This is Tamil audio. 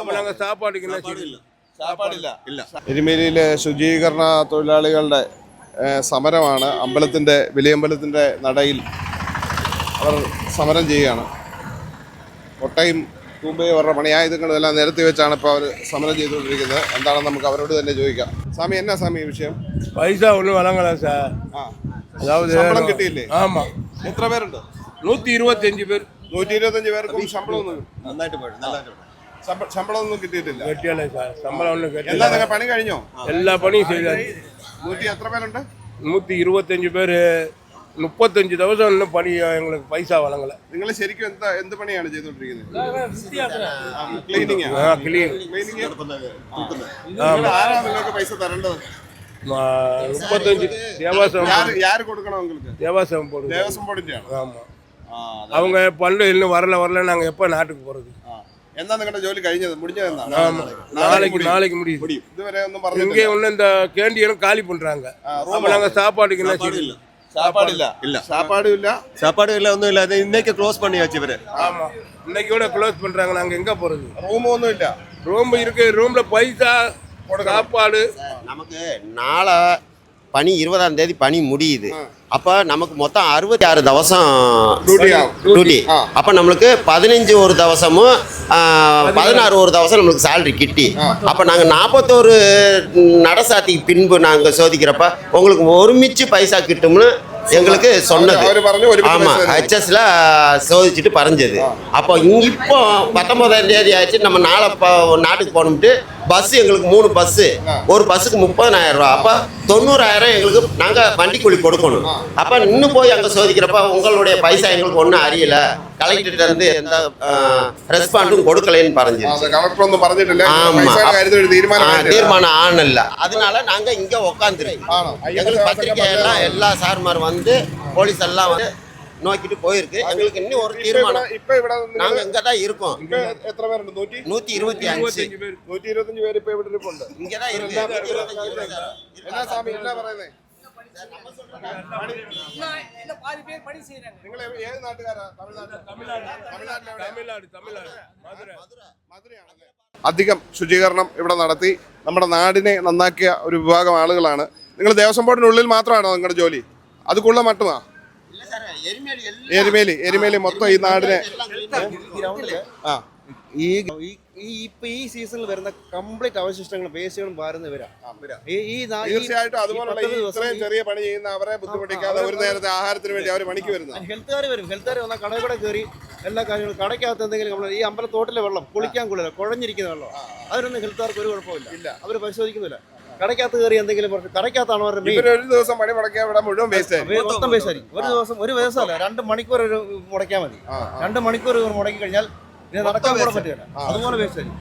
அப்போ நாங்கள் சாப்பாடுக்கு என்ன செய்யணும் സാപ്പാടില്ല ഇല്ല എരുമേലിയിലെ ശുചീകരണ തൊഴിലാളികളുടെ ഏഹ്, സമരമാണ് അമ്പലത്തിൻ്റെ വലിയമ്പലത്തിൻ്റെ നടയിൽ അവർ സമരം ചെയ്യുകയാണ് കൊട്ടയും തൂമ്പയും അവരുടെ പണിയായുധങ്ങളും എല്ലാം നിരത്തി വെച്ചാണ് ഇപ്പോൾ അവർ സമരം ചെയ്തുകൊണ്ടിരിക്കുന്നത് എന്താണെന്ന് നമുക്ക് അവരോട് തന്നെ ചോദിക്കാം സ്വാമി എന്നാ സ്വാമി വിഷയം பைசா ஒன்றும் வழங்கலாம் சார் ആ அதாவது ശമ്പളം കിട്ടിയില്ലേ ஆமாம் എത്ര പേരുണ്ട് நூற்றி இருபத்தஞ்சு பேர் നൂറ്റി ഇരുപത്തഞ്ച് പേർക്കും ശമ്പളമൊന്നും നന്നായിട്ട് പോയി നന്നായിട്ട് പോയി ശമ്പ- ശമ്പളമൊന്നും കിട്ടിയിട്ടില്ല கட்டியாலே சார் சம்பளம் ஒன்றும் എന്താ கட்டியல നിങ്ങൾ പണി കഴിഞ്ഞോ எல்லா பணியும் செய்தாச்சு നൂറ്റി എത്ര പേരുണ്ട് நூற்றி இருபத்தஞ்சு பேர் முப்பத்தஞ்சு தௌசண்ட் இன்னும் பணி எங்களுக்கு பைசா வழங்கலை നിങ്ങൾ ശരിക്കും എന്താ എന്ത് പണിയാണ് ചെയ്തുകൊണ്ടിരിക്കുന്നത് ക്ലീനിങ് ஆ கிளீன் ക്ലീനിങ് ஆமாம் ആരാ നിങ്ങൾക്ക് പൈസ തരേണ്ടത് முப்பத்தஞ்சு தேவாசம் யாரு யாரு கொடுக்கணும் உங்களுக்கு தேவாசம் போடுங்க ദേവസ്വം ബോർഡിന്റെ ആണ് ஆமாம் அவங்க பல்லு இன்னும் வரல வரல நாங்கள் எப்போ நாட்டுக்கு போகிறது എന്താ നിങ്ങളുടെ ജോലി കഴിഞ്ഞത് മുടിഞ്ഞത് എന്താ ஆமாம் நாளைக்கு நாளைக்கு முடியுது ഇതുവരെ ഒന്നും இங்கே പറഞ്ഞിട്ടില്ല ஒன்று இந்த கேண்டீனும் காலி பண்ணுறாங்க அப்போ நாங்கள் சாப்பாடுக்கு என்ன செய்யணும் സാപ്പാടില്ല ഇല്ല സാപ്പാടും ഇല്ല സാപ്പാടും ഇല്ല ഒന്നും ഇല്ല അത് ഇന്നേക്ക് ക്ലോസ് பண்ணி வச்சு இவரு ஆமாம் இன்னைக்கு கூட க்ளோஸ் பண்ணுறாங்க நாங்கள் எங்கே போகிறது റൂമും ഒന്നും ഇല്ല ரூம் இருக்கு ரூமில் பைசா சாப்பாடு நமக்கு நாளை பனி இருபதாம் தேதி பனி முடியுது. அப்போ நமக்கு மொத்தம் அறுபத்தி ஆறு தவசம் டியூட்டி அப்போ நம்மளுக்கு பதினஞ்சு ஒரு தவசமும் பதினாறு ஒரு தவசம் நம்மளுக்கு சேலரி கிட்டி. அப்போ நாங்கள் நாற்பத்தோரு நடசாத்திக்கு பின்பு நாங்கள் சோதிக்கிறப்ப உங்களுக்கு ஒருமிச்சு பைசா கிட்டும்னு எங்களுக்கு சொன்னது. ஆமா. ஹெச்எஸ்ல சோதிச்சுட்டு பறஞ்சது. அப்போ இப்போ பத்தொன்பதாம் தேதி ஆச்சு. நம்ம நாளை நாட்டுக்கு போகணும்ட்டு பஸ் எங்களுக்கு மூணு பஸ்ஸு ஒரு பஸ்ஸுக்கு முப்பதனாயிரம் ரூபா. அப்போ தொண்ணூறாயிரம் எங்களுக்கு நாங்கள் வண்டி கூலி கொடுக்கணும் அப்போ இன்னும் போய் அங்கே சோதிக்கிறப்ப உங்களுடைய பைசா எங்களுக்கு ஒன்றும் அறியல. கலெக்டர்கிட்ட இருந்து எந்த ரெஸ்பாண்டும் கொடுக்கலன்னு பறஞ்சு தீர்மானம் ஆனல அதனால நாங்கள் இங்கே உட்காந்துருக்கோம் எங்களுக்கு பத்திரிகை எல்லாம் எல்லா சார்மார் வந்து போலீஸ் எல்லாம் வந்து நோக்கிட்டு போயிருக்கு எங்களுக்கு இன்னும் ஒரு ഇപ്പൊ தீர்மானம் ഇവിടെ- ഇപ്പൊ ഇവിടെ നിങ്ങൾ- நாங்க இங்க தான் இருக்கோம் ഇപ്പൊ എത്ര പേരുണ്ട് നൂറ്റി நூத்தி இருபத்தி அஞ்சு இருபத்தஞ்சு பேர் നൂറ്റി ഇരുപത്തഞ്ച് പേര് ഇപ്പൊ ഇവിടെ ഇരിപ്പുണ്ട് இங்க தான் இருக்கு நூத்தி இருபத்தஞ்சு இருபத்தஞ்சு. എന്നാ സ്വാമി എന്നാ പറയുന്നേ இல்ல பாதி பேர் பணி செய்யறாங்க നിങ്ങൾ ഏത് നാട്ടുകാരാ തമിഴ്നാട് തമിഴ്നാട്ടിലെ എവിടെയാ? தமிழ்நாடு தமிழ்நாடு மதுரை മധുരയാണല്ലേ? അധികം ശുചീകരണം ഇവിടെ നടത്തി നമ്മുടെ നാടിനെ നന്നാക്കിയ ഒരു വിഭാഗം ആളുകളാണ് നിങ്ങൾ ദേവസ്വം ബോർഡിനുള്ളിൽ മാത്രമാണോ നിങ്ങളുടെ ജോലി അതുക്കുള്ള മട്ടുമാ இல்ல சார் எரிமேலி எல்லாம் എരുമേലി എരുമേലി മൊത്തം ഈ നാടിനെ ആ. ഈ ഈ- ഈ ഇപ്പൊ ഈ സീസണിൽ വരുന്ന കംപ്ലീറ്റ് അവശിഷ്ടങ്ങളും വേസ്റ്റുകളും പാരുന്ന ഇവരാ. തീർച്ചയായിട്ടും അതുപോലുള്ള ദിവസം ഇത്രയും ചെറിയ പണി ചെയ്യുന്ന അവരെ ബുദ്ധിമുട്ടിക്കാതെ ഒരു നേരത്തെ ആഹാരത്തിന് വേണ്ടി അവർ പണിക്ക് വരുന്നത്. ഹെൽത്തുകാർ വരും. ഹെൽത്തുകാർ വന്നാൽ കടയിൽ കൂടെ കയറി എല്ലാ കാര്യങ്ങളും കടയ്ക്കകത്ത് എന്തെങ്കിലും നമ്മൾ ഈ അമ്പലത്തോട്ടിലെ വെള്ളം കുളിക്കാൻ കൊള്ളില്ല കുഴഞ്ഞിരിക്കുന്ന വെള്ളം. അതിനൊന്നും ഹെൽത്തുകാർക്ക് ഒരു കുഴപ്പമില്ല ഇല്ല. അവർ പരിശോധിക്കുന്നില്ല. കടയ്ക്കകത്ത് കയറി എന്തെങ്കിലും പ്രശ്നം കടയ്ക്കകത്താണ് അവരുടെ ഒരു ദിവസം പണി മുടക്കിയാൽ ഇവിടെ മുഴുവൻ വേസ്റ്റ് ആയി. മൊത്തം വേസ്റ്റ് ആയിരിക്കും. ഒരു ദിവസം ഒരു ദിവസമല്ല രണ്ട് മണിക്കൂർ ഒരു മുടക്കിയാൽ മതി. രണ്ട് മണിക്കൂർ മുടക്കി കഴിഞ്ഞാൽ നടക്കാൻ കൂടെ പറ്റില്ല. അതുപോലെ വേസ്റ്റ് ആയിരിക്കും.